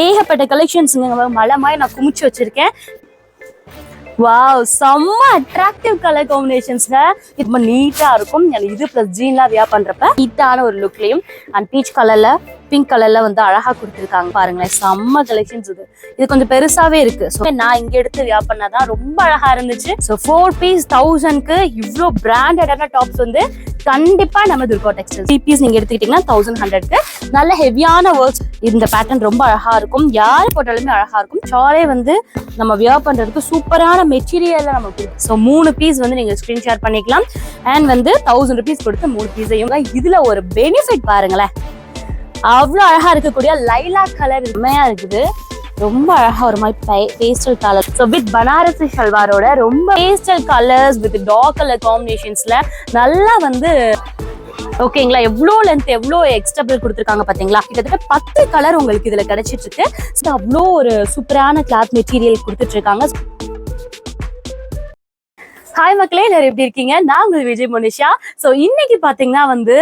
ஏகப்பட்ட கலெக்ஷன்ஸுங்க மலை மாதிரி நான் குமிச்சு வச்சிருக்கேன். வாவ் செம்ம அட்ராக்டிவ் கலர் காம்பினேஷன்ஸ்ல ரொம்ப நீட்டா இருக்கும். இது பிளஸ் ஜீன்லாம் வியா பண்றப்ப நீட்டான ஒரு லுக்லயும் அண்ட் பீச் கலர்ல பிங்க் கலர்ல வந்து அழகா கொடுத்துருக்காங்க. பாருங்களேன் செம்ம கலெக்ஷன்ஸ் இது. இது கொஞ்சம் பெருசாவே இருக்கு. ஸோ நான் இங்க எடுத்து வியா பண்ணாதான் ரொம்ப அழகா இருந்துச்சு. ஸோ ஃபோர் பீஸ் தௌசண்ட்க்கு இவ்வளோ பிராண்டடான டாப்ஸ் வந்து கண்டிப்பா நம்ம துர்கா டெக்ஸ்டைல் த்ரீ பீஸ் நீங்க எடுத்துக்கிட்டீங்கன்னா தௌசண்ட் ஹண்ட்ரட்க்கு நல்ல ஹெவியான ஒர்க்ஸ் இந்த பேட்டர்ன் ரொம்ப அழகா இருக்கும். யார் போட்டாலுமே அழகா இருக்கும். ஷாலே வந்து நம்ம வியர் பண்றதுக்கு சூப்பரான மெட்டீரியல்ல நமக்கு ஸோ மூணு பீஸ் வந்து நீங்க ஸ்கிரீன் ஷேர் பண்ணிக்கலாம். அண்ட் வந்து தௌசண்ட் ருபீஸ் கொடுத்து மூணு பீஸையும் இதுல ஒரு பெனிஃபிட் பாருங்களேன். அவ்வளோ அழகா இருக்கக்கூடிய லைலா கலர் உண்மையா இருக்குது. ரொம்ப அழகா ஒரு மாதிரி pastel colour so with Banarasi ஷல்வாரோட ரொம்ப pastel colours with dark colour காம்பினேஷன்ஸ்ல நல்லா வந்து ஓகேங்களா எவ்வளோ லென்த் எவ்வளோ எக்ஸ்டபிள் கொடுத்துருக்காங்க பார்த்தீங்களா கிட்டத்தட்ட பத்து கலர் உங்களுக்கு இதில் கிடைச்சிட்டு இருக்கு. ஸோ அவ்வளோ ஒரு சூப்பரான கிளாத் மெட்டீரியல் கொடுத்துட்டு இருக்காங்க. ஹாய் மக்களே எல்லாரும் எப்படி இருக்கீங்க? நான் உங்கள் விஜய் மனுஷா. ஸோ இன்னைக்கு பார்த்தீங்கன்னா வந்து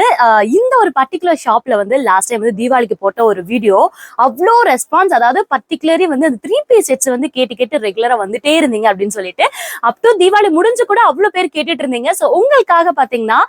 இந்த ஒரு பர்டிகுலர் ஷாப்ல வந்து லாஸ்ட் டைம் வந்து தீபாவளிக்கு போட்ட ஒரு வீடியோ அவ்வளோ ரெஸ்பான்ஸ் அதாவது பர்டிகுலரி வந்து அந்த த்ரீ பீஸ் செட்ஸ் வந்து கேட்டு கேட்டு ரெகுலரா வந்துட்டே இருந்தீங்க அப்படின்னு சொல்லிட்டு அப் டு தீபாவளி முடிஞ்சு கூட அவ்வளோ பேர் கேட்டுட்டு இருந்தீங்க. ஸோ உங்களுக்காக பார்த்தீங்கன்னா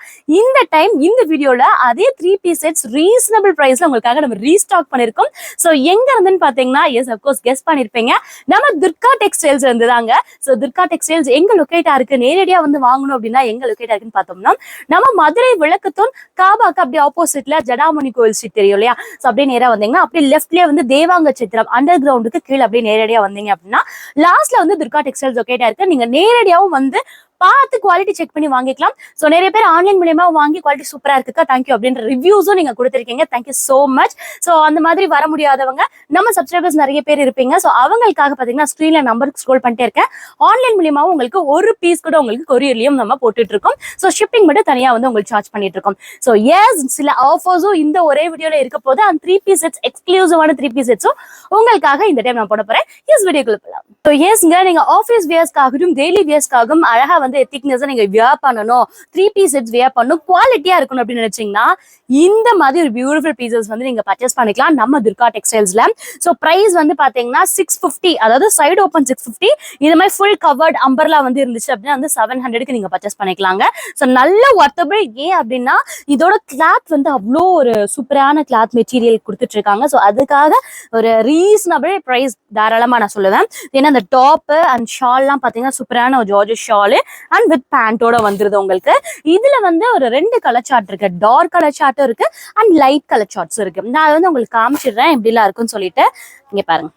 இந்த டைம் இந்த வீடியோல அதே த்ரீ பீஸ் செட்ஸ் ரீசனபிள் ப்ரைஸ்ல உங்களுக்காக நம்ம ரீஸ்டாக் பண்ணிருக்கோம். ஸோ எங்க இருந்துன்னு பார்த்தீங்கன்னா எஸ் அப்கோர்ஸ் கெஸ் பண்ணிருப்பீங்க. நம்ம துர்கா டெக்ஸ்டைல்ஸ் இருந்து தாங்க. ஸோ துர்கா டெக்ஸ்டைல்ஸ் எங்க லொக்கேட்டா இருக்குன்னு நேரடியா வந்து வாங்கணும் அப்படின்னா எங்க லொக்கேட்டா இருக்குன்னு பார்த்தோம்னா நம்ம மதுரை விளக்குத்தூண் காபாக்கு அப்படியே ஆப்போசிட்ல ஜடாமணி கோயில் ஸ்ட்ரீட் தெரியும் இல்லையா? ஸோ அப்படியே நேரா வந்தீங்கன்னா அப்படியே லெஃப்ட்லயே வந்து தேவாங்க சித்திரம் அண்டர் கிரவுண்டுக்கு கீழே அப்படியே நேரடியா வந்தீங்க அப்படின்னா லாஸ்ட்ல வந்து துர்கா டெக்ஸ்டைல்ஸ் லொக்கேட்டா இருக்கு. நீங்க நேரடியாவும் வந்து பார்த்து குவாலிட்டி செக் பண்ணி வாங்கிக்கலாம். ஸோ நிறைய பேர் ஆன்லைன் மூலியமா வாங்கி குவாலிட்டி சூப்பரா இருக்குக்கா. தேங்க்யூ அப்படின்ற ரிவ்யூஸும் நீங்க கொடுத்துருக்கீங்க. தேங்க்யூ சோ மச் ஸோ அந்த மாதிரி வர முடியாதவங்க நம்ம சப்ஸ்கிரைபர்ஸ் நிறைய பேர் இருப்பீங்க. ஸோ அவங்களுக்காக பார்த்தீங்கன்னா ஸ்க்ரீன்ல நம்பருக்கு ஸ்க்ரோல் பண்ணிட்டே இருக்கேன். ஆன்லைன் மூலியமாவும் உங்களுக்கு ஒரு பீஸ் கூட உங்களுக்கு கொரியர்லயும் நம்ம போட்டுட்டு இருக்கோம். ஸோ ஷிப்பிங் மட்டும் தனியா வந்து உங்களுக்கு சார்ஜ் பண்ணிட்டு இருக்கோம். ஸோ எஸ் சில ஆஃபர்ஸும் இந்த ஒரே வீடியோல இருக்க போது அந்த த்ரீ பீஸ் செட்ஸ் எக்ஸ்க்ளூசிவான த்ரீ பீஸ் செட்ஸும் உங்களுக்காக இந்த டைம் நான் போட போறேன். எஸ் வீடியோக்குள்ள போகலாம் ஸோ எஸ்ங்க நீங்க ஆஃபீஸ் வியர்ஸ்க்காகட்டும் டெய்லி வியர்ஸ்க்காகவும் அழகா வந்து எத்திக்னஸ் நீங்க வியர் பண்ணணும். த்ரீ பீஸ் செட்ஸ் வியர் பண்ணணும் குவாலிட்டியா இருக்கணும் அப்படின்னு நினைச்சீங்கன்னா இந்த மாதிரி ஒரு பியூட்டிஃபுல் பீசஸ் வந்து நீங்க பர்ச்சேஸ் பண்ணிக்கலாம் நம்ம துர்கா டெக்ஸ்டைல்ஸ்ல ஸோ ப்ரைஸ் வந்து பாத்தீங்கன்னா சிக்ஸ் ஃபிஃப்டி அதாவது சைடு ஓப்பன் சிக்ஸ் ஃபிஃப்டி இது மாதிரி ஃபுல் கவர்ட் அம்பர்லா வந்து இருந்துச்சு அப்படின்னா வந்து செவன் ஹண்ட்ரடுக்கு நீங்க பர்ச்சேஸ் பண்ணிக்கலாங்க. ஸோ நல்ல ஒர்த்தபிள் ஏன் அப்படின்னா இதோட கிளாத் வந்து அவ்வளோ ஒரு சூப்பரான கிளாத் மெட்டீரியல் கொடுத்துட்டு இருக்காங்க. ஸோ அதுக்காக ஒரு ரீசனபிள் ப்ரைஸ் தாராளமா நான் சொல்லுவேன். ஏன்னா அந்த டாப்பு அண்ட் ஷால்லாம் பார்த்தீங்கன்னா சூப்பரான ஒரு ஜார்ஜ் ஷாலு அண்ட் வித் பேண்டோட வந்துருது உங்களுக்கு. இதுல வந்து ஒரு ரெண்டு கலர் சார்ட் இருக்கு. டார்க் கலர் சார்ட்டும் இருக்கு அண்ட் லைட் கலர் சார்ட்ஸும் இருக்கு. நான் அதை வந்து உங்களுக்கு காமிச்சிடுறேன். எப்படிலாம் இருக்குன்னு சொல்லிட்டு இங்க பாருங்க.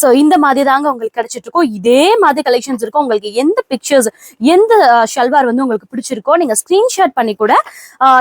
ஸோ இந்த மாதிரி தாங்க உங்களுக்கு கிடைச்சிட்டு இருக்கும் இதே மாதிரி கலெக்ஷன்ஸ் இருக்கும். உங்களுக்கு எந்த பிக்சர்ஸ் எந்த ஷல்வார் வந்து உங்களுக்கு பிடிச்சிருக்கோ நீங்க ஸ்கிரீன்ஷாட் பண்ணி கூட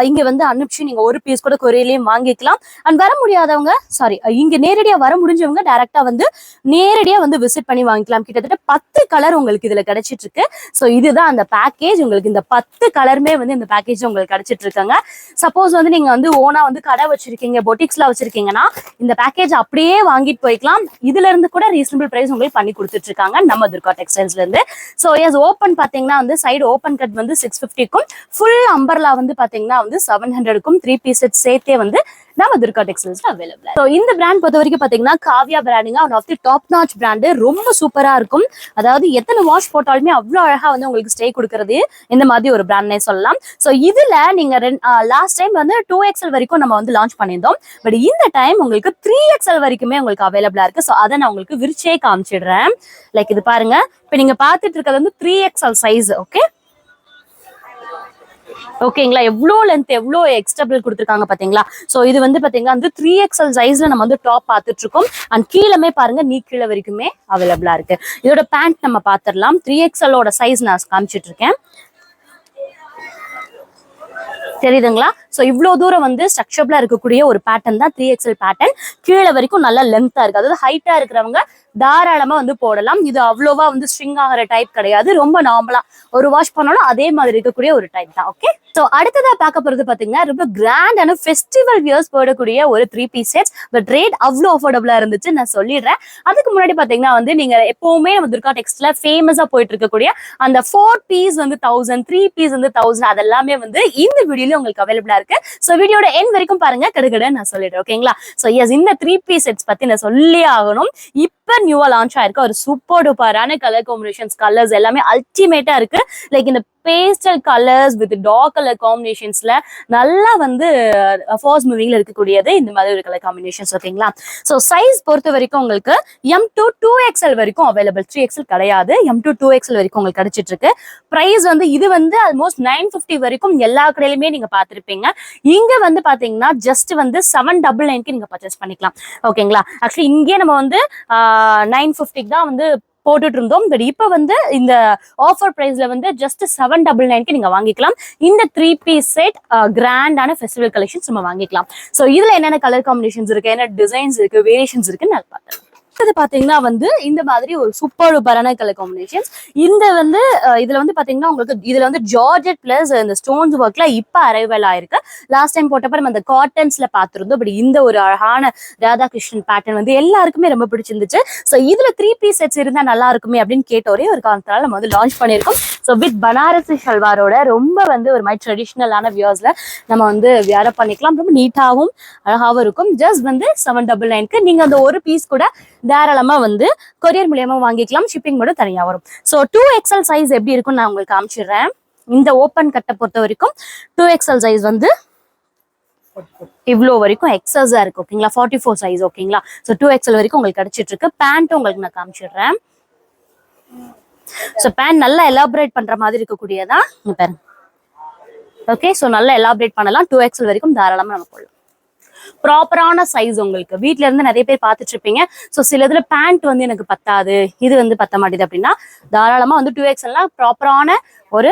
இங்கே இங்க வந்து அனுப்பிச்சு நீங்க ஒரு பீஸ் கூட கொரியலையும் வாங்கிக்கலாம். அண்ட் வர முடியாதவங்க சாரி இங்க நேரடியா வர முடிஞ்சவங்க டைரக்டா வந்து நேரடியா வந்து விசிட் பண்ணி வாங்கிக்கலாம். கிட்டத்தட்ட பத்து கலர் உங்களுக்கு இதுல கிடைச்சிட்டு இருக்கு ஸோ இதுதான் அந்த பேக்கேஜ் உங்களுக்கு இந்த பத்து கலருமே வந்து இந்த பேக்கேஜ் உங்களுக்கு கிடைச்சிட்டு இருக்காங்க சப்போஸ் வந்து நீங்க வந்து ஓனா வந்து கடை வச்சிருக்கீங்க பொட்டிக்ஸ்ல வச்சிருக்கீங்கன்னா இந்த பேக்கேஜ் அப்படியே வாங்கிட்டு போய்க்கலாம். இதுல இருந்து கூட ரீசனபிள் பிரைஸ் உங்களுக்கு பண்ணி கொடுத்துட்டு இருக்காங்க நம்ம துர்கா டெக்ஸ்டைல்ஸ்ல இருந்து. ஸோ எஸ் ஓப்பன் பாத்தீங்கன்னா வந்து சைடு ஓப்பன் கட் வந்து சிக்ஸ் ஃபிஃப்டிக்கும் ஃபுல் அம்பர்லா வந்து பாத்தீங்கன்னா வந்து செவன் ஹண்ட்ரடுக்கும் த்ரீ பீஸ் செட் சேர்த்தே வந்து நம்ம துர்கா டெக்ஸ்டைல்ஸ்ல அவைலபிள் ஸோ இந்த பிராண்ட் பொறுத்த வரைக்கும் பாத்தீங்கன்னா Kavya பிராண்டிங்க one of the top notch brand ரொம்ப சூப்பரா இருக்கும். அதாவது எத்தனை வாஷ் போட்டாலுமே அவ்வளோ அழகா வந்து உங்களுக்கு ஸ்டே கொடுக்கறது இந்த மாதிரி ஒரு பிராண்ட்னே சொல்லலாம். ஸோ இதுல நீங்க லாஸ்ட் டைம் வந்து டூ எக்ஸ்எல் வரைக்கும் நம்ம வந்து லான்ச் பண்ணியிருந்தோம். பட் இந்த டைம் உங்களுக்கு த்ரீ எக்ஸ்எல் வரைக்குமே உங்களுக்கு அவைலபிளா இருக்கு. ஸோ அதை நான் உங்களுக்கு விரிச்சே காமிச்சிடுறேன். லைக் இது பாருங்க. இப்போ நீங்க பார்த்துட்டு இருக்கிறது வந்து த்ரீ எக்ஸ்எல் சைஸ் ஓகே ஓகேங்களா? எவ்வளோ லென்த் எவ்வளோ எக்ஸ்டபிள் கொடுத்துருக்காங்க பாத்தீங்களா? ஸோ இது வந்து பாத்தீங்கன்னா வந்து த்ரீ எக்ஸ்எல் சைஸ்ல நம்ம வந்து டாப் பார்த்துட்டு இருக்கோம் அண்ட் கீழமே பாருங்க நீ கீழே வரைக்குமே அவைலபிளா இருக்கு. இதோட பேண்ட் நம்ம பார்த்துடலாம். த்ரீ எக்ஸ்எல்லோட சைஸ் நான் காமிச்சிட்டு இருக்கேன் தெரியுதுங்களா? ஸோ இவ்வளோ தூரம் வந்து ஸ்ட்ரக்சர்ல இருக்கக்கூடிய ஒரு பேட்டர்ன் தான் த்ரீ எக்ஸ்எல் பேட்டர்ன் கீழே வரைக்கும் நல்லா லென்த்தாக இருக்குது அதாவது ஹைட்டாக இருக்கிறவங்க தாராளமாக வந்து போடலாம். இது அவ்வளோவா வந்து ஸ்ட்ரிங் ஆகிற டைப் கிடையாது. ரொம்ப நார்மலாக ஒரு வாஷ் பண்ணாலும் அதே மாதிரி இருக்கக்கூடிய ஒரு டைப் தான். ஓகே ஸோ அடுத்ததாக பார்க்க போகிறது பார்த்தீங்கன்னா ரொம்ப கிராண்டான ஃபெஸ்டிவல் வியர்ஸ் போடக்கூடிய ஒரு three piece sets but rate அவ்வளோ அஃபோர்டபுளாக இருந்துச்சு. நான் சொல்லிடுறேன். அதுக்கு முன்னாடி பார்த்தீங்கன்னா வந்து நீங்க எப்போவுமே நம்ம துர்கா டெக்ஸ்ட்ல ஃபேமஸாக போயிட்டு இருக்கக்கூடிய அந்த ஃபோர் பீஸ் வந்து தௌசண்ட் த்ரீ பீஸ் வந்து தௌசண்ட் அதெல்லாமே வந்து இந்த வீடியோ உங்களுக்கு உங்களுக்கு இருக்கு. இருக்கு. ஸோ வீடியோட என் வரைக்கும் பாருங்க. கிடுகிட நான் சொல்லிடுறேன் ஓகேங்களா ஸோ எஸ் இந்த த்ரீ பீஸ் செட்ஸ் பத்தி நான் சொல்லி ஆகணும். இப்ப நியூவா லான்ச் ஆயிருக்க ஒரு சூப்பர் டூப்பரான கலர் காம்பினேஷன்ஸ் கலர்ஸ் எல்லாமே அல்டிமேட்டா இருக்கு. லைக் இந்த pastel colours with dark colour காம்பினேஷன்ஸ்ல நல்லா வந்து uh, ஃபர்ஸ்ட் மூவிங்ல இருக்கக்கூடியது இந்த மாதிரி ஒரு கலர் காம்பினேஷன்ஸ் ஓகேங்களா? ஸோ சைஸ் பொறுத்த வரைக்கும் உங்களுக்கு எம் டு டூ எக்ஸ்எல் வரைக்கும் அவைலபிள் த்ரீ எக்ஸ்எல் கிடையாது. எம் டு டூ எக்ஸ்எல் வரைக்கும் உங்களுக்கு கிடைச்சிட்டு இருக்கு ப்ரைஸ் வந்து இது வந்து ஆல்மோஸ்ட் நைன் ஃபிஃப்டி வரைக்கும் எல்லா கடையிலுமே நீங்க பார்த்துருப்பீங்க. இங்க வந்து பாத்தீங்கன்னா ஜஸ்ட் வந்து செவன் டபுள் நைன்க்கு நீங்க பர்ச்சேஸ் பண்ணிக்கலாம். ஓகேங்களா? ஆக்சுவலி இங்கே நம்ம வந்து uh, நைன் ஃபிஃப்டிக்கு தான் வந்து போட்டுட்டு இருந்தோம் பட் இப்போ வந்து இந்த ஆஃபர் பிரைஸ்ல வந்து ஜஸ்ட் செவன் டபுள் நைன்க்கு நீங்க வாங்கிக்கலாம். இந்த த்ரீ பீஸ் செட் கிராண்டான ஃபெஸ்டிவல் கலெக்ஷன்ஸ் நம்ம வாங்கிக்கலாம். ஸோ இதுல என்னென்ன கலர் காம்பினேஷன்ஸ் இருக்கு? என்ன டிசைன்ஸ் இருக்கு? வேரியேஷன்ஸ் இருக்குன்னு நான் பார்த்தேன் இது பாத்தீங்கன்னா வந்து இந்த மாதிரி ஒரு சூப்பர் பரான கலர் காம்பினேஷன் இந்த வந்து இதுல வந்து பாத்தீங்கன்னா உங்களுக்கு இதுல வந்து ஜார்ஜெட் பிளஸ் இந்த ஸ்டோன்ஸ் ஒர்க்ல இப்ப அரைவல் ஆயிருக்கு. லாஸ்ட் டைம் போட்டப்ப நம்ம அந்த காட்டன்ஸ்ல பார்த்திருந்தோம் பட் இந்த ஒரு அழகான ராதாகிருஷ்ணன் பேட்டர்ன் வந்து எல்லாருக்குமே ரொம்ப பிடிச்சிருந்துச்சு. ஸோ இதுல த்ரீ பீஸ் செட்ஸ் இருந்தா நல்லா இருக்குமே அப்படின்னு கேட்ட ஒரே ஒரு காரணத்தினால நம்ம வந்து லான்ச் பண்ணியிருக்கோம். ஸோ வித் பனாரசி ஷல்வாரோட ரொம்ப வந்து ஒரு மாதிரி ட்ரெடிஷ்னலான வியர்ஸில் நம்ம வந்து வியார பண்ணிக்கலாம். ரொம்ப நீட்டாகவும் அழகாகவும் இருக்கும். ஜஸ்ட் வந்து செவன் டபுள் நைன்க்கு நீங்க அந்த ஒரு பீஸ் கூட தாராளமாக வந்து கொரியர் மூலியமா வாங்கிக்கலாம். ஷிப்பிங் மட்டும் தனியாக வரும். ஸோ டூ எக்ஸ்எல் சைஸ் எப்படி இருக்கும்னு நான் உங்களுக்கு காமிச்சிடுறேன். இந்த ஓப்பன் கட்டை பொறுத்த வரைக்கும் டூ எக்ஸ்எல் சைஸ் வந்து இவ்வளோ வரைக்கும் எக்ஸஸா இருக்கு ஓகேங்களா ஃபார்ட்டி ஃபோர் சைஸ் ஓகேங்களா ஸோ டூ எக்ஸல் வரைக்கும் உங்களுக்கு கிடைச்சிட்டு இருக்கு. பேண்ட் உங்களுக்கு நான் காமிச்சிடுறேன். ஸோ பேண்ட் நல்லா எலாபரேட் பண்ற மாதிரி இருக்கக்கூடியதா? இங்க பாருங்க. ஓகே ஸோ நல்லா எலாபரேட் பண்ணலாம். டூ எக்ஸ்எல் வரைக்கும் தாராளமா நம்ம போடலாம். ப்ராப்பரான சைஸ் உங்களுக்கு. வீட்ல இருந்து நிறைய பேர் பார்த்துட்டு இருப்பீங்க ஸோ சில இதுல பேண்ட் வந்து எனக்கு பத்தாது. இது வந்து பத்த மாட்டேது அப்படின்னா தாராளமா வந்து டூ எக்ஸ்எல்லாம் ப்ராப்பரான ஒரு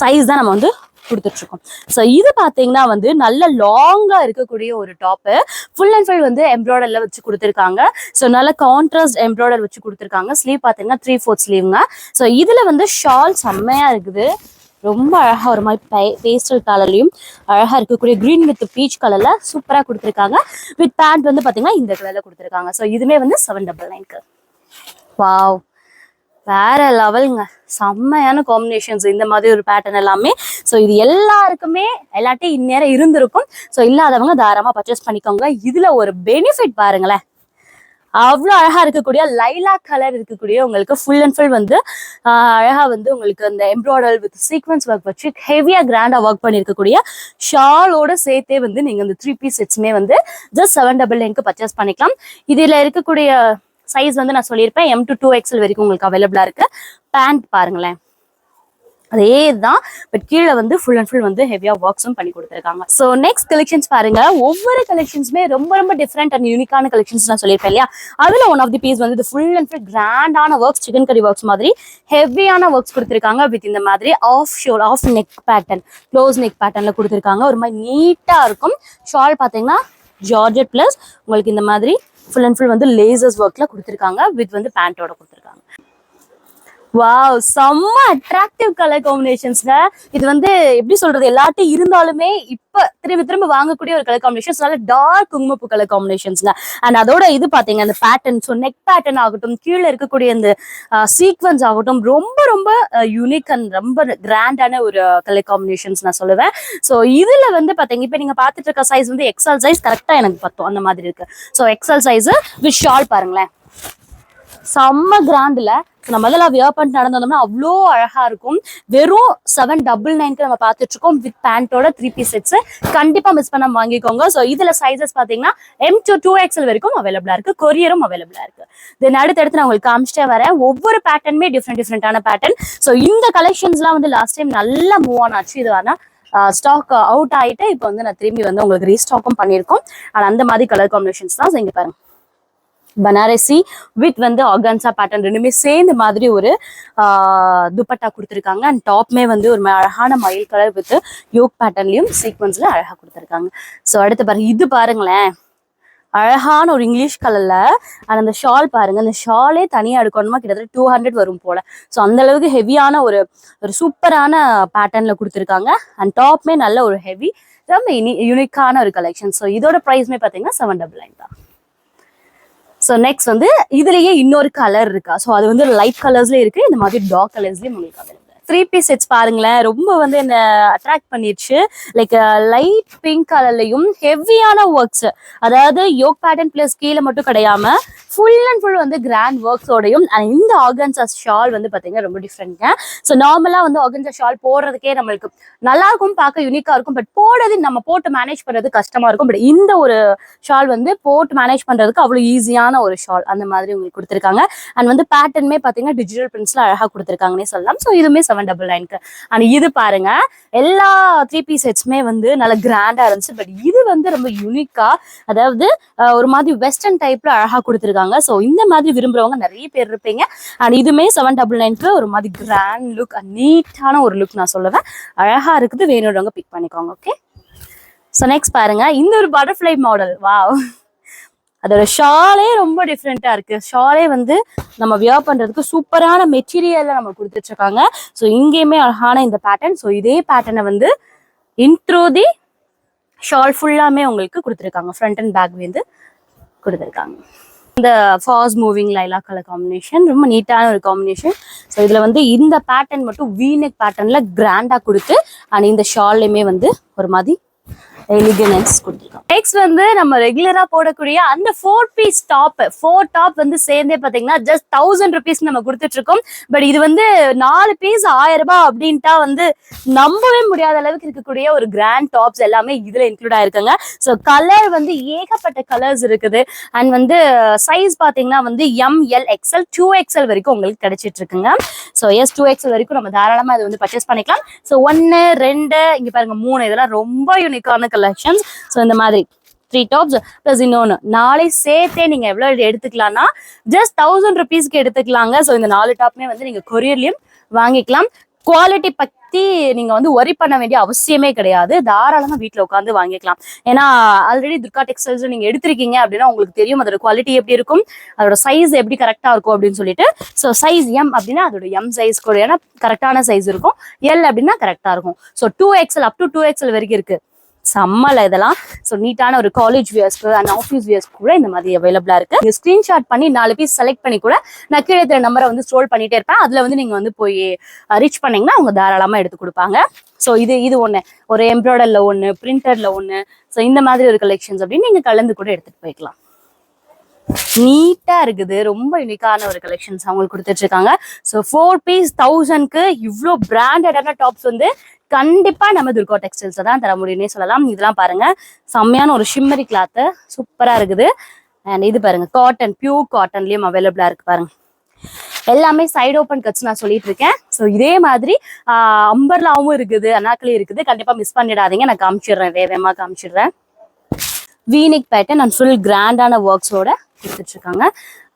சைஸ் தான் நம்ம வந்து கொடுத்துட்ருக்கோம். ஸோ இது பார்த்தீங்கன்னா வந்து நல்ல லாங்காக இருக்கக்கூடிய ஒரு டாப்பு ஃபுல் அண்ட் ஃபுல் வந்து எம்ப்ராய்டரில் வச்சு கொடுத்துருக்காங்க. ஸோ நல்ல கான்ட்ராஸ்ட் எம்ப்ராய்டர் வச்சு கொடுத்துருக்காங்க. ஸ்லீவ் பார்த்தீங்கன்னா த்ரீ ஃபோர்த் ஸ்லீவ்ங்க ஸோ இதில் வந்து ஷால் செம்மையா இருக்குது. ரொம்ப அழகா ஒரு மாதிரி பே பேஸ்டல் கலர்லையும் அழகாக இருக்கக்கூடிய க்ரீன் வித் பீச் கலரில் சூப்பராக கொடுத்துருக்காங்க. வித் பேண்ட் வந்து பார்த்தீங்கன்னா இந்த கலரில் கொடுத்துருக்காங்க. ஸோ இதுவுமே வந்து செவன் டபுள் நைன்க்கு வாவ் வேற லெவலுங்க. செம்மையான காம்பினேஷன்ஸ் இந்த மாதிரி ஒரு பேட்டர்ன் எல்லாமே. ஸோ இது எல்லாருக்குமே எல்லாட்டையும் இந்நேரம் இருந்திருக்கும். ஸோ இல்லாதவங்க தாராளமாக பர்ச்சேஸ் பண்ணிக்கோங்க. இதுல ஒரு பெனிஃபிட் பாருங்களேன். அவ்வளோ அழகாக இருக்கக்கூடிய லைலா கலர் இருக்கக்கூடிய உங்களுக்கு ஃபுல் அண்ட் ஃபுல் வந்து அழகாக வந்து உங்களுக்கு அந்த எம்ப்ராய்டர் வித் சீக்வன்ஸ் ஒர்க் வச்சு ஹெவியா கிராண்டாக ஒர்க் பண்ணியிருக்கக்கூடிய ஷாலோட சேர்த்தே வந்து நீங்கள் இந்த த்ரீ பீஸ் செட்ஸுமே வந்து ஜஸ்ட் செவன் டபுள் நைனுக்கு பர்ச்சேஸ் பண்ணிக்கலாம். இதில் இருக்கக்கூடிய சைஸ் வந்து நான் சொல்லியிருப்பேன். எம் டு டூ எக்ஸ்எல் வரைக்கும் உங்களுக்கு அவைலபிளாக இருக்கு. பேண்ட் பாருங்களேன். அதே தான் பட் கீழே வந்து ஃபுல் அண்ட் ஃபுல் வந்து ஹெவியா ஒர்க்ஸும் பண்ணி கொடுத்துருக்காங்க. ஸோ நெக்ஸ்ட் கலெக்ஷன்ஸ் பாருங்க. ஒவ்வொரு கலெக்ஷன்ஸுமே ரொம்ப ரொம்ப டிஃப்ரெண்ட் அண்ட் யூனிக்கான கலெக்ஷன்ஸ் நான் சொல்லியிருப்பேன் இல்லையா? அதுல ஒன் ஆஃப் தி பீஸ் வந்து ஃபுல் அண்ட் ஃபுல் கிராண்டான ஒர்க்ஸ் சிக்கன் கறி ஒர்க்ஸ் மாதிரி ஹெவியான ஒர்க்ஸ் கொடுத்துருக்காங்க வித் இந்த மாதிரி off shawl off neck pattern close neck பேட்டர்ன்ல கொடுத்துருக்காங்க. ஒரு மாதிரி நீட்டா இருக்கும். ஷால் பார்த்தீங்கன்னா ஜார்ஜெட் பிளஸ் உங்களுக்கு இந்த மாதிரி ஃபுல் அண்ட் ஃபுல் வந்து லேசர்ஸ் ஒர்க்ல கொடுத்துருக்காங்க வித் வந்து பேண்ட்டோட கொடுத்துருக்காங்க. வாவ் செம்ம அட்ராக்டிவ் கலர் காம்பினேஷன்ஸ்ங்க இது வந்து எப்படி சொல்றது? எல்லாத்தையும் இருந்தாலுமே இப்ப திரும்ப திரும்ப வாங்கக்கூடிய ஒரு கலர் காம்பினேஷன்ஸ் நல்ல டார்க் குங்குமப்பு கலர் காம்பினேஷன்ஸ்ங்க அண்ட் அதோட இது பாத்தீங்க அந்த பேட்டர்ன் ஸோ நெக் பேட்டர்ன் ஆகட்டும் கீழே இருக்கக்கூடிய அந்த சீக்வன்ஸ் ஆகட்டும் ரொம்ப ரொம்ப யூனிக் அண்ட் ரொம்ப கிராண்டான ஒரு கலர் காம்பினேஷன்ஸ் நான் சொல்லுவேன். ஸோ இதுல வந்து பாத்தீங்க இப்போ நீங்க பார்த்துட்டு இருக்க சைஸ் வந்து எக்ஸல் சைஸ் கரெக்டா எனக்கு பத்தும். அந்த மாதிரி இருக்கு. So XL size with shawl பாருங்களேன். செம்ம கிராண்ட்ல நம்ம முதல்ல வியர் பண்ணிட்டு நடந்தோம்னா வந்தோம்னா அவ்வளோ அழகா இருக்கும். வெறும் செவன் டபுள் நைன்க்கு நம்ம பார்த்துட்டு இருக்கோம் வித் பேண்டோட த்ரீ பீஸ் செட்ஸ் கண்டிப்பா மிஸ் பண்ண வாங்கிக்கோங்க. ஸோ இதுல சைசஸ் பாத்தீங்கன்னா எம் டு டூ எக்ஸ்எல் வரைக்கும் அவைலபிளா இருக்கு. கொரியரும் அவைலபிளா இருக்கு. தென் அடுத்தடுத்து நான் உங்களுக்கு காமிச்சிட்டே வரேன். ஒவ்வொரு பேட்டர்னுமே டிஃப்ரெண்ட் டிஃப்ரெண்டான பேட்டர்ன் ஸோ இந்த கலெக்ஷன்ஸ்லாம் வந்து லாஸ்ட் டைம் நல்லா மூவ் ஆன் ஆச்சு. இது வேணா ஸ்டாக் அவுட் ஆயிட்டு இப்போ வந்து நான் திரும்பி வந்து உங்களுக்கு ரீஸ்டாக்கும் பண்ணியிருக்கோம். ஆனால் அந்த மாதிரி கலர் காம்பினேஷன்ஸ் தான் இங்கே பாருங்க. பனாரசி வித் வந்து ஆர்கான்சா பேட்டர்ன் ரெண்டுமே சேர்ந்த மாதிரி ஒரு துப்பட்டா கொடுத்துருக்காங்க. அண்ட் டாப்மே வந்து ஒரு அழகான மயில் கலர் வித் யோக் பேட்டர்ன்லயும் சீக்வன்ஸ்ல அழகா கொடுத்துருக்காங்க. ஸோ அடுத்து பாருங்க இது பாருங்களேன். அழகான ஒரு இங்கிலீஷ் கலர்ல அண்ட் அந்த ஷால் பாருங்க அந்த ஷாலே தனியா எடுக்கணுமா? கிட்டத்தட்ட டூ ஹண்ட்ரட் வரும் போல. ஸோ அந்த அளவுக்கு ஹெவியான ஒரு ஒரு சூப்பரான பேட்டர்ன்ல கொடுத்துருக்காங்க. அண்ட் டாப்மே நல்ல ஒரு ஹெவி ரொம்ப இனி யூனிக்கான ஒரு கலெக்ஷன் ஸோ இதோட ப்ரைஸ்மே பார்த்தீங்கன்னா செவன் டபுள் நைன் தான். ஸோ நெக்ஸ்ட் வந்து இதுலயே இன்னொரு கலர் இருக்கா? ஸோ அது வந்து லைட் கலர்ஸ்லயே இருக்கு. இந்த மாதிரி டார்க் கலர்ஸ்லயும் உங்களுக்கு த்ரீ பீஸ் செட்ஸ் பாருங்களேன். ரொம்ப வந்து என்ன அட்ராக்ட் பண்ணிடுச்சு லைக் லைட் பிங்க் கலர்லையும் ஹெவியான ஒர்க்ஸ் அதாவது யோக் பேட்டர்ன் பிளஸ் கீழே மட்டும் கிடையாம ஃபுல் அண்ட் ஃபுல் வந்து கிராண்ட் ஒர்க்ஸோடையும் அண்ட் இந்த ஆர்கன்சா ஷால் வந்து பாத்தீங்கன்னா ரொம்ப டிஃப்ரெண்ட்ங்க ஸோ நார்மலா வந்து ஆர்கன்சா ஷால் போடுறதுக்கே நம்மளுக்கு நல்லா இருக்கும் பார்க்க யூனிக்கா இருக்கும் பட் போடுறது நம்ம போட்டு மேனேஜ் பண்றது கஷ்டமா இருக்கும். பட் இந்த ஒரு ஷால் வந்து போட்டு மேனேஜ் பண்றதுக்கு அவ்வளவு ஈஸியான ஒரு ஷால் அந்த மாதிரி உங்களுக்கு கொடுத்துருக்காங்க. அண்ட் வந்து பேட்டர்னுமே பாத்தீங்கன்னா டிஜிட்டல் பிரிண்ட்ஸ்ல அழகா கொடுத்துருக்காங்கன்னே சொல்லலாம். ஸோ இதுவுமே செவன் டபுள் நைன்க்கு அண்ட் இது பாருங்க எல்லா த்ரீ பீஸ் செட்ஸுமே வந்து நல்ல கிராண்டா இருந்துச்சு. பட் இது வந்து ரொம்ப யூனிக்கா அதாவது ஒரு மாதிரி வெஸ்டர்ன் டைப்ல அழகா கொடுத்துருக்காங்க. ஸோ இந்த மாதிரி விரும்புறவங்க நிறைய பேர் இருப்பீங்க. அண்ட் இதுமே செவன் டபுள் நைன்க்கு ஒரு மாதிரி கிராண்ட் லுக் நீட்டான ஒரு லுக் நான் சொல்லுவேன். அழகா இருக்குது. வேணுன்றவங்க பிக் பண்ணிக்கோங்க ஓகே ஸோ நெக்ஸ்ட் பாருங்க. இந்த ஒரு பட்டர்ஃப்ளை மாடல் வாவ் அதோட ஷாலே ரொம்ப டிஃப்ரெண்ட்டாக இருக்கு. ஷாலே வந்து நம்ம வியர் பண்றதுக்கு சூப்பரான மெட்டீரியலில் நம்ம கொடுத்துட்ருக்காங்க. ஸோ இங்கேயுமே அழகான இந்த பேட்டர்ன் ஸோ இதே பேட்டர்னை வந்து இன்ட்ரோ தி ஷால் ஃபுல்லாமே உங்களுக்கு கொடுத்துருக்காங்க. ஃப்ரண்ட் அண்ட் பேக் வந்து கொடுத்துருக்காங்க. இந்த ஃபாஸ்ட் மூவிங் லைலா கலர் காம்பினேஷன் ரொம்ப நீட்டான ஒரு காம்பினேஷன் ஸோ இதில் வந்து இந்த பேட்டர்ன் மட்டும் வீனக் பேட்டர்னில் கிராண்டாக கொடுத்து அண்ட் இந்த ஷால்லையுமே வந்து ஒரு மாதிரி எலிகனன்ஸ் கொடுத்துருக்காங்க. நெக்ஸ்ட் வந்து நம்ம ரெகுலரா போடக்கூடிய அந்த four piece top four top வந்து சேர்ந்தே பாத்தீங்கன்னா ஜஸ்ட் தௌசண்ட் ருபீஸ் நம்ம கொடுத்துட்டு இருக்கோம் பட் இது வந்து நாலு பீஸ் ஆயிரம் ரூபாய் அப்படின்ட்டா வந்து நம்பவே முடியாத அளவுக்கு இருக்கக்கூடிய ஒரு கிராண்ட் டாப்ஸ் எல்லாமே இதுல இன்க்ளூட் ஆயிருக்காங்க. ஸோ கலர் வந்து ஏகப்பட்ட கலர்ஸ் இருக்குது. அண்ட் வந்து சைஸ் பாத்தீங்கன்னா வந்து M L XL two XL வரைக்கும் உங்களுக்கு கிடைச்சிட்டு இருக்குங்க ஸோ எஸ் டூ எக்ஸ்எல் வரைக்கும் நம்ம தாராளமா இது வந்து பர்ச்சேஸ் பண்ணிக்கலாம். ஸோ ஒன்னு ரெண்டு இங்க பாருங்க மூணு. இதெல்லாம் ரொம்ப யூனிக்கான கலெக்ஷன்ஸ் ஸோ இந்த மாதிரி த்ரீ டாப்ஸ் ப்ளஸ் இன்னொன்று நாளை சேர்த்தே நீங்க எவ்வளவு எடுத்துக்கலாம்னா ஜஸ்ட் தௌசண்ட் ருபீஸ்க்கு எடுத்துக்கலாங்க. ஸோ இந்த நாலு டாப்மே வந்து நீங்க கொரியர்லையும் வாங்கிக்கலாம். குவாலிட்டி பத்தி நீங்க வந்து ஒரி பண்ண வேண்டிய அவசியமே கிடையாது. தாராளமா வீட்ல உட்காந்து வாங்கிக்கலாம். ஏன்னா ஆல்ரெடி துர்கா டெக்ஸ்டைல்ஸ் நீங்க எடுத்திருக்கீங்க அப்படின்னா உங்களுக்கு தெரியும் அதோட குவாலிட்டி எப்படி இருக்கும் அதோட சைஸ் எப்படி கரெக்டா இருக்கும் அப்படின்னு சொல்லிட்டு. ஸோ சைஸ் எம் அப்படின்னா அதோட எம் சைஸ் கூட கரெக்டான சைஸ் இருக்கும். எல் அப்படின்னா கரெக்டா இருக்கும். So two XL up to two XL வரைக்கும் இருக்கு. செம்மல இதெல்லாம். ஸோ நீட்டான ஒரு காலேஜ் வியர்ஸ்க்கு அண்ட் ஆஃபீஸ் வியர்ஸ்க்கு கூட இந்த மாதிரி அவைலபிளா இருக்கு. நீங்க ஸ்கிரீன்ஷாட் பண்ணி நாலு பீஸ் செலக்ட் பண்ணி கூட நான் கீழே இருக்கிற நம்பரை வந்து ஸ்ட்ரோல் பண்ணிட்டே இருப்பேன். அதுல வந்து நீங்க வந்து போய் ரீச் பண்ணீங்கன்னா அவங்க தாராளமா எடுத்து கொடுப்பாங்க. ஸோ இது இது ஒன்று ஒரு எம்ப்ராய்டரில் ஒன்று பிரிண்டரில் ஒன்று ஸோ இந்த மாதிரி ஒரு கலெக்ஷன்ஸ் அப்படின்னு நீங்கள் கலந்து கூட எடுத்துட்டு போய்க்கலாம். நீட்டா இருக்குது. ரொம்ப யூனிக்கான ஒரு கலெக்ஷன்ஸ் அவங்களுக்கு கொடுத்துட்டு இருக்காங்க ஸோ ஃபோர் பீஸ் தௌசண்ட்க்கு இவ்வளோ பிராண்டடான டாப்ஸ் வந்து கண்டிப்பா நம்ம துர்கா டெக்ஸ்டைல்ஸ் தான் தர முடியும்னே சொல்லலாம். இதெல்லாம் பாருங்க. செம்மையான ஒரு ஷிம்மரி கிளாத்து சூப்பரா இருக்குது. அண்ட் இது பாருங்க. காட்டன் பியூர் காட்டன்லயும் அவைலபிளா இருக்கு பாருங்க. எல்லாமே சைடு ஓப்பன் கட்ஸ் நான் சொல்லிட்டு இருக்கேன் ஸோ இதே மாதிரி அம்பர்லாவும் இருக்குது. அனாக்களி இருக்குது. கண்டிப்பா மிஸ் பண்ணிடாதீங்க. நான் காமிச்சிடுறேன். வேகமா காமிச்சிடுறேன். வீனிக் பேட்டர்ன் அண்ட் ஃபுல் கிராண்டான ஒர்க்ஸோட கொடுத்துட்டு இருக்காங்க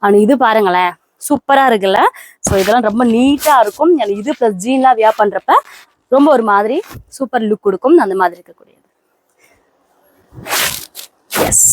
அண்ட் இது பாருங்களேன் சூப்பரா இருக்குல்ல? ஸோ இதெல்லாம் ரொம்ப நீட்டா இருக்கும். இது ப்ளஸ் ஜீன்லாம் வியா பண்றப்ப ரொம்ப ஒரு மாதிரி சூப்பர் லுக் கொடுக்கும். அந்த மாதிரி இருக்கக்கூடியது. எஸ்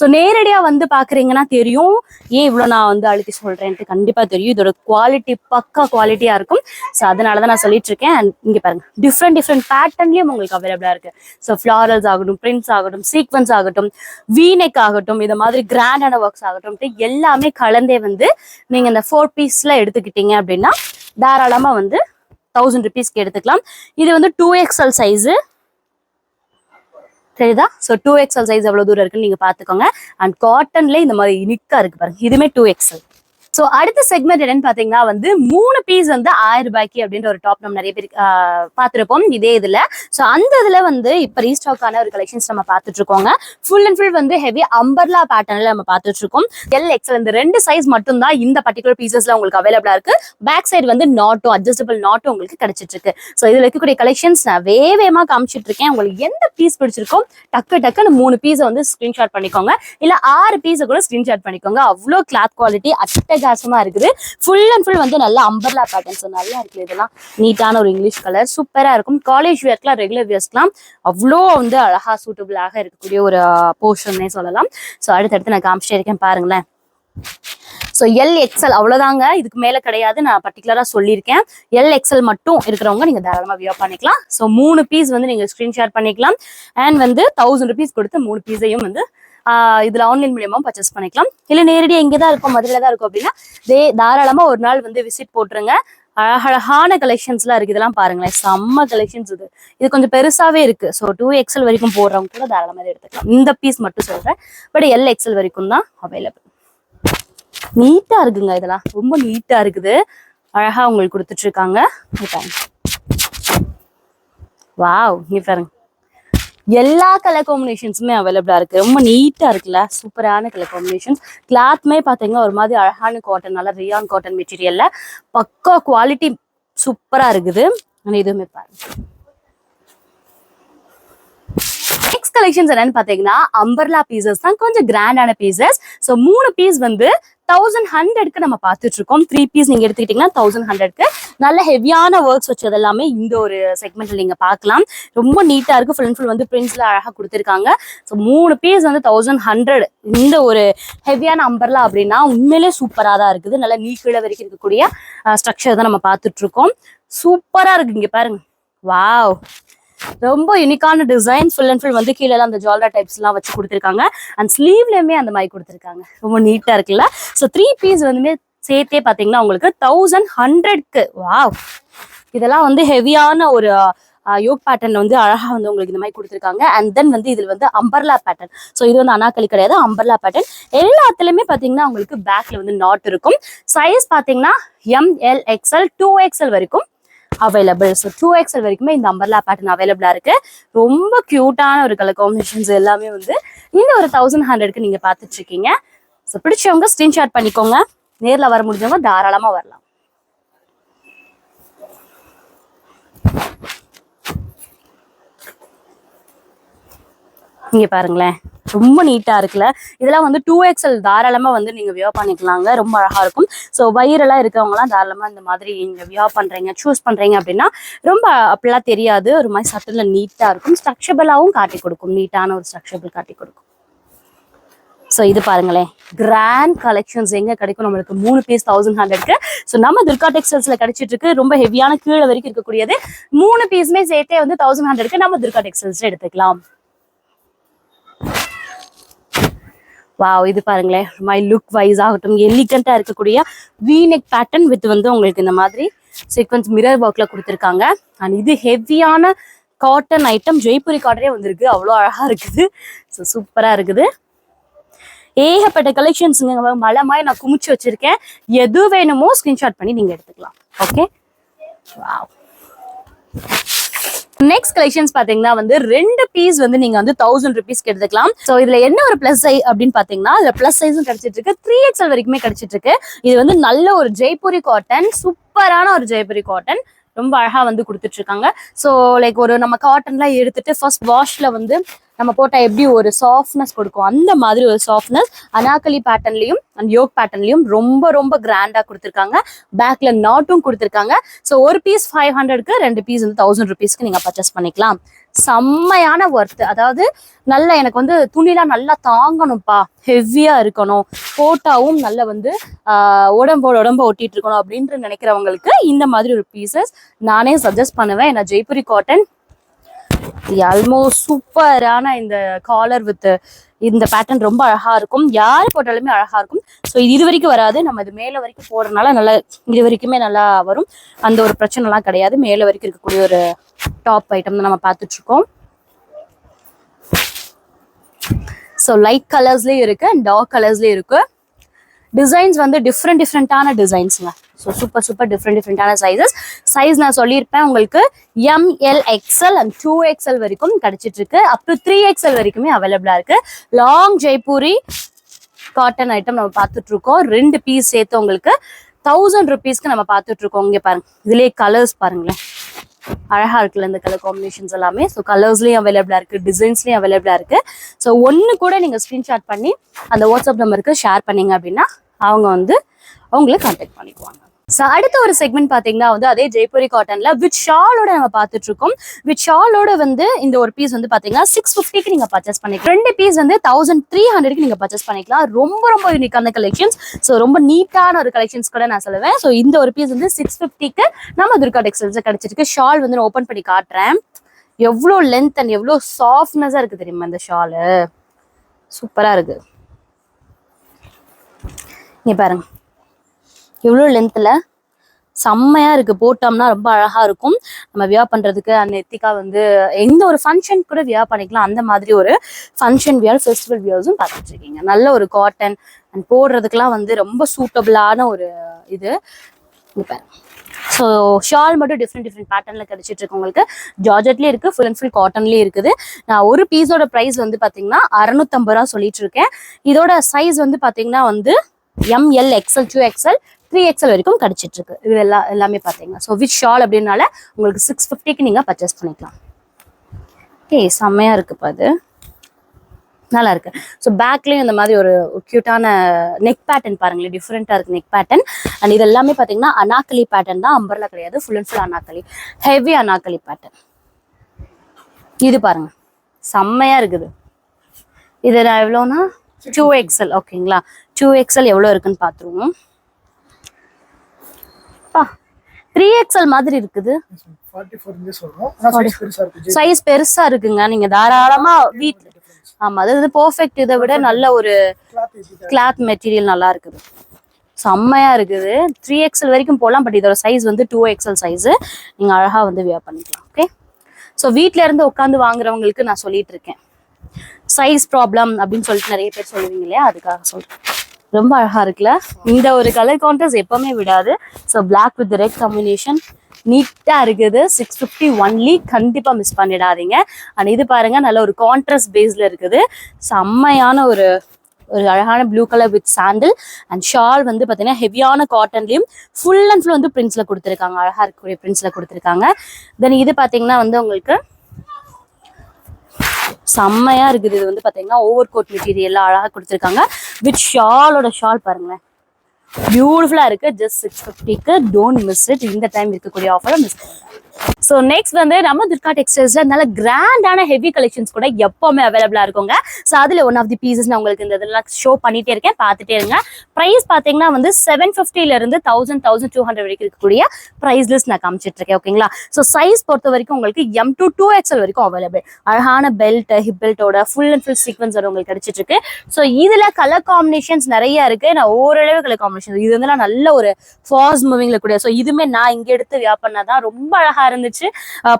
ஸோ நேரடியாக வந்து பார்க்குறீங்கன்னா தெரியும். ஏன் இவ்வளோ நான் வந்து அழுத்தி சொல்கிறேன்ட்டு கண்டிப்பாக தெரியும். இதோட குவாலிட்டி பக்கா குவாலிட்டியாக இருக்கும். ஸோ அதனால தான் நான் சொல்லிட்டு இருக்கேன் அண்ட் இங்கே பாருங்க. டிஃப்ரெண்ட் டிஃப்ரெண்ட் பேட்டர்ன்லேயும் உங்களுக்கு அவைலபிளாக இருக்கு. ஸோ ஃப்ளாரல்ஸ் ஆகட்டும் பிரிண்ட்ஸ் ஆகட்டும் சீக்வன்ஸ் ஆகட்டும் வீனெக் ஆகட்டும் இது மாதிரி கிராண்டான ஒர்க்ஸ் ஆகட்டும் எல்லாமே கலந்தே வந்து நீங்கள் இந்த ஃபோர் பீஸ்ல எடுத்துக்கிட்டீங்க அப்படின்னா தாராளமாக வந்து தௌசண்ட் ருபீஸ்க்கு எடுத்துக்கலாம். இது வந்து டூ எக்ஸ்எல் சைஸு சரிதா? ஸோ டூ எக்ஸ்எல் சைஸ் எவ்வளவு தூரம் இருக்குன்னு நீங்க பாத்துக்கோங்க அண்ட் காட்டன்ல இந்த மாதிரி நிக்கா இருக்கு பாருங்க. இதுமே டூ எக்ஸ்எல் ஸோ அடுத்த செக்மெண்ட் என்னன்னு பாத்தீங்கன்னா வந்து மூணு பீஸ் வந்து ஆயிரம் ரூபாய்க்கு அப்படின்ற ஒரு டாப் நம்ம நிறைய பேர் ஆஹ், பார்த்திருப்போம். இதே இதுல. ஸோ அந்த இதுல வந்து இப்ப ரீஸ்டாக்கான ஒரு கலெக்ஷன்ஸ் நம்ம பார்த்துட்டு இருக்கோங்க ஃபுல் அண்ட் ஃபுல் வந்து ஹெவி அம்பர்லா பேட்டர்ன்ல நம்ம பார்த்துட்டு இருக்கோம் எல் எக்ஸல் இந்த ரெண்டு சைஸ் மட்டும் தான் இந்த பர்டிகுலர் பீசஸ்ல உங்களுக்கு அவைலபிளா இருக்கு. பேக் சைடு வந்து நாட்டும் அட்ஜஸ்டபிள் நாட்டும் உங்களுக்கு கிடைச்சிட்டு இருக்கு ஸோ இதுல இருக்கக்கூடிய கலெக்ஷன்ஸ் நான் வேகமா காமிச்சிட்டு இருக்கேன் உங்களுக்கு எந்த பீஸ் பிடிச்சிருக்கோ டக்கு டக்குன்னு மூணு பீஸை வந்து ஸ்கிரீன்ஷாட் பண்ணிக்கோங்க. இல்ல ஆறு பீஸை கூட ஸ்கிரீன்ஷாட் பண்ணிக்கோங்க. அவ்வளோ கிளாத் குவாலிட்டி அட்டகாசமா இருக்குது. ஃபுல் அண்ட் ஃபுல் வந்து நல்லா அம்பர்லா பேட்டர்ன்ஸ் நல்லா இருக்குது இதெல்லாம். நீட்டான ஒரு இங்கிலீஷ் கலர் சூப்பரா இருக்கும். காலேஜ் வேர்க்லாம் ரெகுலர் வேர்ஸ்க்குலாம் அவ்வளோ வந்து அழகா சூட்டபிளாக இருக்கக்கூடிய ஒரு போர்ஷன்னே சொல்லலாம். ஸோ அடுத்தடுத்து நான் காமிச்சிட்டே இருக்கேன். பாருங்களேன். ஸோ எல் எக்ஸ்எல் அவ்வளோதாங்க. இதுக்கு மேலே கிடையாது. நான் பர்டிகுலராக சொல்லியிருக்கேன். எல் எக்ஸ்எல் மட்டும் இருக்கிறவங்க நீங்கள் தாராளமாக வியர் பண்ணிக்கலாம். ஸோ மூணு பீஸ் வந்து நீங்கள் ஸ்க்ரீன்ஷாட் பண்ணிக்கலாம். அண்ட் வந்து தௌசண்ட் ருபீஸ் கொடுத்து மூணு பீஸையும் வந்து இதுல ஆன்லைன் மூலியமா பர்ச்சேஸ் பண்ணிக்கலாம். இல்லை நேரடியாக இங்கே தான் இருக்கும் மதுரையில தான் இருக்கும் அப்படின்னா தே தாராளமா ஒரு நாள் வந்து விசிட் போட்டுருங்க. அழகழகான கலெக்ஷன்ஸ்லாம் இருக்கு. இதெல்லாம் பாருங்களேன் செம்ம கலெக்ஷன்ஸ் இது. இது கொஞ்சம் பெருசாவே இருக்கு. ஸோ டூ எக்ஸல் வரைக்கும் போடுறவங்க கூட தாராளமாக எடுத்துக்கலாம். இந்த பீஸ் மட்டும் சொல்றேன். பட் எல் எக்ஸல் வரைக்கும் தான் அவைலபிள் நீட்டா இருக்குங்க இதெல்லாம். ரொம்ப நீட்டா இருக்குது. அழகா உங்களுக்கு கொடுத்துட்டு இருக்காங்க. வாவ் நீ பாருங்க. எல்லா கலர் காம்பினேஷன்ஸுமே அவைலபிளா இருக்கு. ரொம்ப நீட்டா இருக்குல்ல? சூப்பரான கலர் காம்பினேஷன்ஸ் கிளாத்மே பாத்தீங்கன்னா ஒரு மாதிரி அழகான காட்டன் நல்ல ரியான் காட்டன் மெட்டீரியல்ல பக்கா குவாலிட்டி சூப்பரா இருக்குது. இதுவுமே பாருங்க. நெக்ஸ்ட் கலெக்ஷன்ஸ் என்னன்னு பாத்தீங்கன்னா அம்பர்லா பீசஸ் தான் கொஞ்சம் கிராண்டான பீசஸ் ஸோ மூணு பீஸ் வந்து தௌசண்ட் ஹண்ட்ரட்க்கு நம்ம பார்த்துட்டு இருக்கோம் த்ரீ பீஸ் நீங்க எடுத்துக்கிட்டீங்கன்னா தௌசண்ட் ஹண்ட்ரட்க்கு நல்ல ஹெவியான ஒர்க்ஸ் வச்சது எல்லாமே இந்த ஒரு செக்மெண்ட்ல நீங்க பார்க்கலாம். ரொம்ப நீட்டா இருக்கு. ஃபுல் அண்ட் ஃபுல் வந்து பிரிண்ட்ஸ்ல அழகா கொடுத்துருக்காங்க. ஸோ மூணு பீஸ் வந்து தௌசண்ட் ஹண்ட்ரட் இந்த ஒரு ஹெவியான அம்பர்லா அப்படின்னா உண்மையிலே சூப்பரா தான் இருக்குது. நல்ல நீ கீழே வரைக்கும் இருக்கக்கூடிய ஸ்ட்ரக்சர் தான் நம்ம பார்த்துட்டு இருக்கோம் சூப்பரா இருக்கு. இங்க பாருங்க. வாவ் ரொம்ப யூனிக்கான டிசைன் ஃபுல் அண்ட் ஃபுல் வந்து கீழே அந்த ஜால்ரா டைப்ஸ் எல்லாம் வச்சு கொடுத்துருக்காங்க. அண்ட் ஸ்லீவ்லயுமே அந்த மாதிரி கொடுத்துருக்காங்க. ரொம்ப நீட்டா இருக்குல்ல? ஸோ த்ரீ பீஸ் வந்துமே சேர்த்தே பார்த்தீங்கன்னா உங்களுக்கு தௌசண்ட் ஹண்ட்ரட்க்கு வாவ் இதெல்லாம் வந்து ஹெவியான ஒரு யோக் பேட்டர்ன் வந்து அழகா வந்து உங்களுக்கு இந்த மாதிரி கொடுத்துருக்காங்க. அண்ட் தென் வந்து இதுல வந்து அம்பர்லா பேட்டர்ன் ஸோ இது வந்து அனாக்களி கிடையாது அம்பர்லா பேட்டர்ன் எல்லாத்துலயுமே பாத்தீங்கன்னா உங்களுக்கு பேக்ல வந்து நாட் இருக்கும். சைஸ் பாத்தீங்கன்னா M L XL two XL வரைக்கும் அவைலபிள் ஸோ டூ எக்ஸ்எல் வரைக்குமே இந்த அம்பர்லா பேட்டர்ன் அவைலபிளாக இருக்கு. ரொம்ப க்யூட்டான ஒரு கலர் காம்பினேஷன்ஸ் எல்லாமே வந்து இந்த ஒரு தௌசண்ட் ஹண்ட்ரட்க்கு நீங்கள் பார்த்துட்டு இருக்கீங்க. ஸோ பிடிச்சவங்க ஸ்க்ரீன்ஷாட் பண்ணிக்கோங்க. நேரில் வர முடிஞ்சவங்க தாராளமாக வரலாம். நீங்க பாருங்களேன். ரொம்ப நீட்டா இருக்குல்ல. இதெல்லாம் வந்து டூ எக்ஸ்எல் தாராளமா வந்து நீங்க வியோ பண்ணிக்கலாங்க. ரொம்ப அழகா இருக்கும். ஸோ வயிறெல்லாம் இருக்கவங்கலாம் தாராளமா இந்த மாதிரி நீங்க வியோ பண்றீங்க சூஸ் பண்றீங்க அப்படின்னா ரொம்ப அப்படிலாம் தெரியாது. ஒரு மாதிரி சட்டில் நீட்டா இருக்கும். ஸ்ட்ரக்சபிளாவும் காட்டி கொடுக்கும். நீட்டான ஒரு ஸ்ட்ரக்சபிள் காட்டி கொடுக்கும். ஸோ இது பாருங்களேன். கிராண்ட் கலெக்ஷன்ஸ் எங்க கிடைக்கும்? நம்மளுக்கு மூணு பீஸ் தௌசண்ட் ஹண்ட்ரட்க்கு ஸோ நம்ம துர்கா டெக்ஸ்டைல்ஸில் கிடைச்சிட்டு இருக்கு. ரொம்ப ஹெவியான கீழே வரைக்கும் இருக்கக்கூடியது. மூணு பீஸுமே சேர்த்தே வந்து தௌசண்ட் ஹண்ட்ரட்க்கு நம்ம துர்கா டெக்ஸ்டைல்ஸில் எடுத்துக்கலாம். வாவ் இது பாருங்களேன். மை லுக் வைஸ் ஆகட்டும் எலிகண்டா இருக்கக்கூடிய வீநெக் பேட்டர்ன் வித் வந்து உங்களுக்கு இந்த மாதிரி சீக்வன்ஸ் மிரர் ஒர்க்ல கொடுத்துருக்காங்க. அண்ட் இது ஹெவியான காட்டன் ஐட்டம் ஜெய்ப்பூரி காட்டனே வந்திருக்கு. அவ்வளோ அழகா இருக்குது. ஸோ சூப்பரா இருக்குது. ஏகப்பட்ட கலெக்ஷன்ஸுங்க மலை மாதிரி நான் குமிச்சு வச்சிருக்கேன். எது வேணுமோ ஸ்கிரீன்ஷாட் பண்ணி நீங்க எடுத்துக்கலாம். ஓகே நெக்ஸ்ட் கலெக்ஷன்ஸ் பாத்தீங்கன்னா வந்து ரெண்டு பீஸ் வந்து நீங்க வந்து தௌசண்ட் ருபீஸ் எடுத்துக்கலாம். சோ இதுல என்ன ஒரு பிளஸ் சைஸ் அப்படின்னு பாத்தீங்கன்னா இதுல பிளஸ் சைஸும் கிடைச்சிட்டு இருக்கு. த்ரீ எக்ஸ்எல் வரைக்குமே கிடைச்சிட்டு இருக்கு. இது வந்து நல்ல ஒரு ஜெய்ப்பூரி காட்டன் சூப்பரான ஒரு ஜெய்ப்பூரி காட்டன் ரொம்ப அழகா வந்து கொடுத்துட்டு இருக்காங்க. ஸோ லைக் ஒரு நம்ம காட்டன்லாம் எடுத்துட்டு ஃபர்ஸ்ட் வாஷ்ல வந்து நம்ம போட்டால் எப்படி ஒரு சாஃப்ட்னஸ் கொடுக்கும்? அந்த மாதிரி ஒரு சாஃப்ட்னஸ் அனாக்கலி பேட்டர்ன்லையும் அண்ட் யோக் பேட்டர்ன்லையும் ரொம்ப ரொம்ப கிராண்டாக கொடுத்துருக்காங்க. பேக்கில் நாட்டும் கொடுத்துருக்காங்க. ஸோ ஒரு பீஸ் ஃபைவ் ஹண்ட்ரட்க்கு ரெண்டு பீஸ் வந்து தௌசண்ட் ருபீஸ்க்கு நீங்கள் பர்ச்சேஸ் பண்ணிக்கலாம். செம்மையான ஒர்த்து அதாவது நல்ல எனக்கு வந்து துணிலாம் நல்லா தாங்கணும்ப்பா. ஹெவியாக இருக்கணும். போட்டாவும் நல்ல வந்து உடம்போட உடம்ப ஒட்டிட்டு இருக்கணும் அப்படின்ட்டு நினைக்கிறவங்களுக்கு இந்த மாதிரி ஒரு பீசஸ் நானே சஜஸ்ட் பண்ணுவேன். ஏன்னா ஜெய்புரி காட்டன் ஆல்மோஸ்ட் சூப்பரான இந்த காலர் வித் இந்த பேட்டர்ன் ரொம்ப அழகா இருக்கும். யார் போட்டாலுமே அழகா இருக்கும். ஸோ இது இது வரைக்கும் வராது. நம்ம இது மேலே வரைக்கும் போடுறதுனால நல்லா இது வரைக்குமே நல்லா வரும். அந்த ஒரு பிரச்சனைலாம் கிடையாது. மேலே வரைக்கும் இருக்கக்கூடிய ஒரு டாப் ஐட்டம் தான் நம்ம பார்த்துட்டு இருக்கோம் ஸோ லைட் கலர்ஸ்லேயும் இருக்கு அண்ட் டார்க் கலர்ஸ்லேயும் இருக்கு. டிசைன்ஸ் வந்து டிஃப்ரெண்ட் டிஃப்ரெண்ட்டான டிசைன்ஸுங்க ஸோ சூப்பர் சூப்பர் டிஃப்ரெண்ட் டிஃப்ரெண்டான சைஸஸ் சைஸ் நான் சொல்லியிருப்பேன் உங்களுக்கு M L XL and two XL வரைக்கும் கிடைச்சிட்டு இருக்கு அப் டு த்ரீ எக்ஸ்எல் வரைக்குமே அவைலபிளா இருக்கு. லாங் ஜெய்ப்பூரி காட்டன் ஐட்டம் நம்ம பார்த்துட்டு இருக்கோம் ரெண்டு பீஸ் சேர்த்து உங்களுக்கு தௌசண்ட் ருபீஸ்க்கு நம்ம பார்த்துட்டு இருக்கோம் இங்கே பாருங்க. இதுலேயே கலர்ஸ் பாருங்களேன். அழகா இருக்குல்ல இந்த கலர் காம்பினேஷன்ஸ் எல்லாமே. ஸோ கலர்ஸ்லயும் அவைலபிளா இருக்கு. டிசைன்ஸ்லயும் அவைலபிளா இருக்கு. ஸோ ஒன்று கூட நீங்க ஸ்கிரீன்ஷாட் பண்ணி அந்த வாட்ஸ்அப் நம்பருக்கு ஷேர் பண்ணீங்க அப்படின்னா அவங்க வந்து அவங்கள கான்டாக்ட் பண்ணிக்குவாங்க. ஸோ அடுத்த ஒரு செக்மெண்ட் பார்த்தீங்கன்னா வந்து அதே ஜெய்ப்பூரி காட்டன்ல வித் ஷாலோட நம்ம பார்த்துட்டு இருக்கோம். வித் ஷாலோட வந்து இந்த ஒரு பீஸ் வந்து பார்த்தீங்கன்னா சிக்ஸ் ஃபிஃப்டிக்கு நீங்க பர்ச்சேஸ் பண்ணிக்கலாம். ரெண்டு பீஸ் வந்து தௌசண்ட் த்ரீ ஹண்ட்ரட்க்கு நீங்க பர்ச்சேஸ் பண்ணிக்கலாம். ரொம்ப ரொம்ப யூனிக்கான கலெக்ஷன்ஸ் ஸோ ரொம்ப நீட்டான ஒரு கலெக்ஷன்ஸ் கூட நான் சொல்லுவேன். ஸோ இந்த ஒரு பீஸ் வந்து சிக்ஸ் ஃபிஃப்டிக்கு நம்ம துர்கா டெக்ஸ்டைல்ஸ் கிடைச்சிருக்கு. ஷால் வந்து நான் ஓப்பன் பண்ணி காட்டுறேன். எவ்வளோ லென்த் அண்ட் எவ்வளோ சாஃப்ட்னஸாக இருக்கு தெரியுமா இந்த ஷாலு சூப்பராக இருக்கு. நீ பாருங்க. எவ்வளோ லென்த்தில் செம்மையாக இருக்குது போட்டோம்னா ரொம்ப அழகாக இருக்கும். நம்ம வியர் பண்ணுறதுக்கு அந்த எத்திக்கா வந்து எந்த ஒரு ஃபங்க்ஷன் கூட வியா பண்ணிக்கலாம். அந்த மாதிரி ஒரு ஃபங்க்ஷன் வியர் ஃபெஸ்டிவல் வியர்ஸும் பார்த்துட்டு இருக்கீங்க நல்ல ஒரு காட்டன் அண்ட் போடுறதுக்கெல்லாம் வந்து ரொம்ப சூட்டபிளான ஒரு இது. இங்க ஸோ ஷால் மட்டும் டிஃப்ரெண்ட் டிஃப்ரெண்ட் பேட்டர்னில் கிடச்சிட்டு இருக்கு உங்களுக்கு. ஜார்ஜெட்லயும் இருக்கு ஃபுல் அண்ட் ஃபுல் காட்டன்லேயும் இருக்குது. நான் ஒரு பீஸோட ப்ரைஸ் வந்து பார்த்தீங்கன்னா அறநூத்தம்பது ரூபா சொல்லிட்டு இருக்கேன் இதோட சைஸ் வந்து பார்த்தீங்கன்னா வந்து M L XL two XL three XL வரைக்கும் கிடைச்சிட்டு இருக்கு இது எல்லா எல்லாமே பார்த்தீங்கன்னா ஸோ வித் ஷால் அப்படின்னால உங்களுக்கு சிக்ஸ் ஃபிஃப்டிக்கு நீங்கள் பர்ச்சேஸ் பண்ணிக்கலாம். ஓகே செம்மையா இருக்குப்பா அது. நல்லா இருக்கு. ஸோ பேக்லேயும் இந்த மாதிரி ஒரு க்யூட்டான நெக் பேட்டர்ன் பாருங்களேன். டிஃப்ரெண்ட்டாக இருக்குது நெக் பேட்டர்ன் அண்ட் இது எல்லாமே பார்த்தீங்கன்னா அனாக்கலி பேட்டர்ன் தான். அம்பர்ல கிடையாது. Full and full Anarkali. Heavy Anarkali pattern இது பாருங்க. செம்மையாக இருக்குது. இது நான் எவ்வளோனா டூ எக்ஸ்எல் ஓகேங்களா டூ எக்ஸ்எல் எவ்வளோ இருக்குன்னு பார்த்துருவோம் பா த்ரீ எக்ஸ்எல் மாதிரி இருக்குது. சைஸ் பெருசா இருக்குங்க. நீங்க தாராளமா வீட் ஆமா அது பெர்ஃபெக்ட் இதை விட நல்ல ஒரு கிளாத் மெட்டீரியல் நல்லா இருக்குது. செம்மையா இருக்குது. த்ரீ எக்ஸ்எல் வரைக்கும் போகலாம் பட் இதோட சைஸ் வந்து டூ எக்ஸ்எல் சைஸு நீங்க அழகா வந்து வியர் பண்ணிக்கலாம் ஓகே ஸோ வீட்ல இருந்து உட்காந்து வாங்குறவங்களுக்கு நான் சொல்லிட்டு இருக்கேன். சைஸ் ப்ராப்ளம் அப்படின்னு சொல்லிட்டு நிறைய பேர் சொல்லுவீங்க இல்லையா? அதுக்காக சொல்றேன். ரொம்ப அழகா இருக்குல்ல? இந்த ஒரு கலர் கான்ட்ராஸ்ட் எப்பவுமே விடாது. So black with red combination நீட்டா இருக்குது. சிக்ஸ் ஃபிஃப்டி ஒன்லி கண்டிப்பா மிஸ் பண்ணிடாதீங்க. அண்ட் இது பாருங்க நல்ல ஒரு கான்ட்ராஸ்ட் பேஸ்ல இருக்குது. செம்மையான ஒரு ஒரு அழகான blue colour with sandal and shawl வந்து பார்த்தீங்கன்னா ஹெவியான காட்டன்லையும் ஃபுல் அண்ட் ஃபுல் வந்து பிரிண்ட்ஸில் கொடுத்துருக்காங்க. அழகாக இருக்கக்கூடிய பிரிண்ட்ஸில் கொடுத்துருக்காங்க. தென் இது பார்த்தீங்கன்னா வந்து உங்களுக்கு செம்மையா இருக்குது. இது வந்து பார்த்தீங்கன்னா ஓவர் கோட் மெட்டீரியல்லாம் அழகாக கொடுத்துருக்காங்க. வித் ஷாலோட ஷால் பாருங்களேன். பியூட்டிஃபுல்லாக இருக்குது ஜஸ்ட் சிக்ஸ் ஃபிஃப்டிக்கு டோன்ட் மிஸ் இட் இந்த டைம் இருக்கக்கூடிய ஆஃபரை மிஸ் ஸோ நெக்ஸ்ட் வந்து நம்ம துர்கா டெக்ஸ்டைல்ஸ்ல நல்ல கிராண்டான ஹெவி கலெக்ஷன்ஸ் கூட எப்பவுமே அவைலபிளா இருக்குங்க. ஸோ அதுல ஒன் ஆஃப் தி பீசஸ் நான் உங்களுக்கு இந்த இதெல்லாம் ஷோ பண்ணிட்டே இருக்கேன். பார்த்துட்டே இருங்க. ப்ரைஸ் பார்த்தீங்கன்னா வந்து செவன் ஃபிஃப்டில இருந்து தௌசண்ட் தௌசண்ட் டூ ஹண்ட்ரட் வரைக்கும் இருக்கக்கூடிய ப்ரைஸ் லிஸ்ட் நான் காமிச்சிட்டு இருக்கேன் ஓகேங்களா ஸோ சைஸ் பொறுத்த வரைக்கும் உங்களுக்கு எம் டு டூ எக்ஸ்எல் வரைக்கும் அவைலபிள் அழகான பெல்ட் ஹிப் பெல்ட்டோட ஃபுல் அண்ட் ஃபுல் சீக்வன்ஸோட உங்களுக்கு கிடைச்சிட்டு இருக்கு. ஸோ இதுல கலர் காம்பினேஷன்ஸ் நிறைய இருக்கு. நான் ஓரளவு கலர் காம்பினேஷன் இது வந்து நல்ல ஒரு ஃபாஸ்ட் மூவிங்ல கூட ஸோ இதுமே நான் இங்க எடுத்து வியா தான் ரொம்ப அழகா இருந்துச்சு.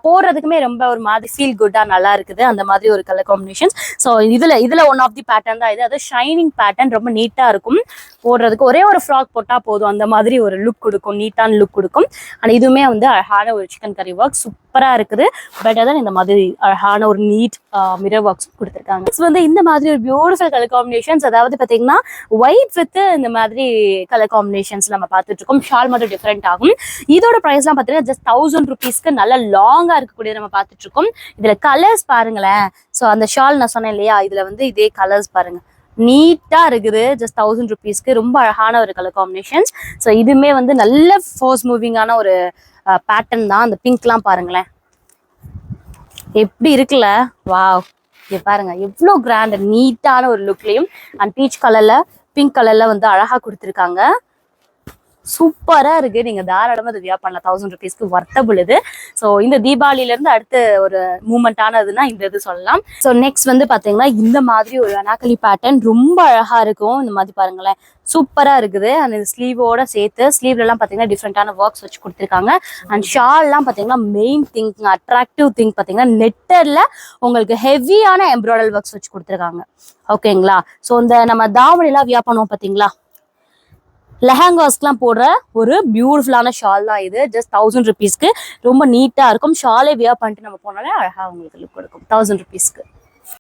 போடுறதுக்குமே ரொம்ப ஒரு மாதிரி ஃபீல் குட்டா நல்லா இருக்குது. அந்த மாதிரி ஒரு கலர் காம்பினேஷன் ஸோ இதுல இதுல ஒன் ஆஃப் தி பேட்டர்ன் தான் இது. அது ஷைனிங் பேட்டர்ன் ரொம்ப நீட்டா இருக்கும். போடுறதுக்கு ஒரே ஒரு ஃப்ராக் போட்டா போதும். அந்த மாதிரி ஒரு லுக் கொடுக்கும். நீட்டான லுக் கொடுக்கும். ஆனால் இதுவுமே வந்து அழகான ஒரு சிக்கன் கறி ஒர்க் சூப்பரா இருக்குது. பெட்டர் தான் இந்த மாதிரி அழகான ஒரு நீட் மிரர் ஒர்க்ஸ் கொடுத்துருக்காங்க. வந்து இந்த மாதிரி ஒரு பியூட்டிஃபுல் கலர் காம்பினேஷன்ஸ் அதாவது பார்த்தீங்கன்னா ஒயிட் வித் இந்த மாதிரி கலர் காம்பினேஷன்ஸ் நம்ம பார்த்துட்டு இருக்கோம். ஷால் மட்டும் டிஃப்ரெண்ட் ஆகும். இதோட ப்ரைஸ்லாம் பார்த்தீங்கன்னா ஜஸ்ட் தௌசண்ட் ருபீஸ் ருபீஸ்க்கு நல்லா லாங்கா இருக்கக்கூடிய நம்ம பார்த்துட்டு இருக்கோம் இதுல கலர்ஸ் பாருங்களேன். ஸோ அந்த ஷால் நான் சொன்னேன் இல்லையா? இதுல வந்து இதே கலர்ஸ் பாருங்க. நீட்டா இருக்குது. ஜஸ்ட் தௌசண்ட் ருபீஸ்க்கு ரொம்ப அழகான ஒரு கலர் காம்பினேஷன்ஸ் ஸோ இதுமே வந்து நல்ல ஃபோர்ஸ் மூவிங்கான ஒரு பேட்டர்ன் தான். அந்த பிங்க்லாம் பாருங்களேன். எப்படி இருக்குல்ல? வாவ் பாருங்க. எவ்வளோ கிராண்ட் நீட்டான ஒரு லுக்லையும் அண்ட் பீச் கலர்ல பிங்க் கலர்ல வந்து அழகா கொடுத்துருக்காங்க. சூப்பரா இருக்கு. நீங்க தாராளமா இது வியா பண்ணலாம் தௌசண்ட் ருபீஸ்க்கு வர்த்தபுள் இது. ஸோ இந்த தீபாவளில இருந்து அடுத்த ஒரு மூமெண்ட் ஆனதுன்னா இந்த இது சொல்லலாம். ஸோ நெக்ஸ்ட் வந்து பாத்தீங்கன்னா இந்த மாதிரி ஒரு அனாக்களி பேட்டர்ன் ரொம்ப அழகா இருக்கும். இந்த மாதிரி பாருங்களேன். சூப்பரா இருக்குது. அந்த ஸ்லீவோட சேர்த்து ஸ்லீவ்ல எல்லாம் பாத்தீங்கன்னா டிஃப்ரெண்டான ஒர்க்ஸ் வச்சு கொடுத்துருக்காங்க. அண்ட் ஷால்லாம் பாத்தீங்கன்னா மெயின் திங் அட்ராக்டிவ் திங் பாத்தீங்கன்னா நெட்டர்ல உங்களுக்கு ஹெவியான எம்ப்ராய்டரி ஒர்க்ஸ் வச்சு கொடுத்துருக்காங்க. ஓகேங்களா ஸோ இந்த நம்ம தாவணிலாம் வியா பண்ணுவோம் பாத்தீங்களா? லெஹங்காஸ்க்குலாம் போடுற ஒரு பியூட்டிஃபுல்லான ஷால் தான் இது. ஜஸ்ட் தௌசண்ட் ருபீஸ்க்கு ரொம்ப நீட்டாக இருக்கும். ஷாலே வியர் பண்ணிட்டு நம்ம போனாலே அழகாக உங்களுக்கு லுக் கொடுக்கும். தௌசண்ட் ருபீஸ்க்கு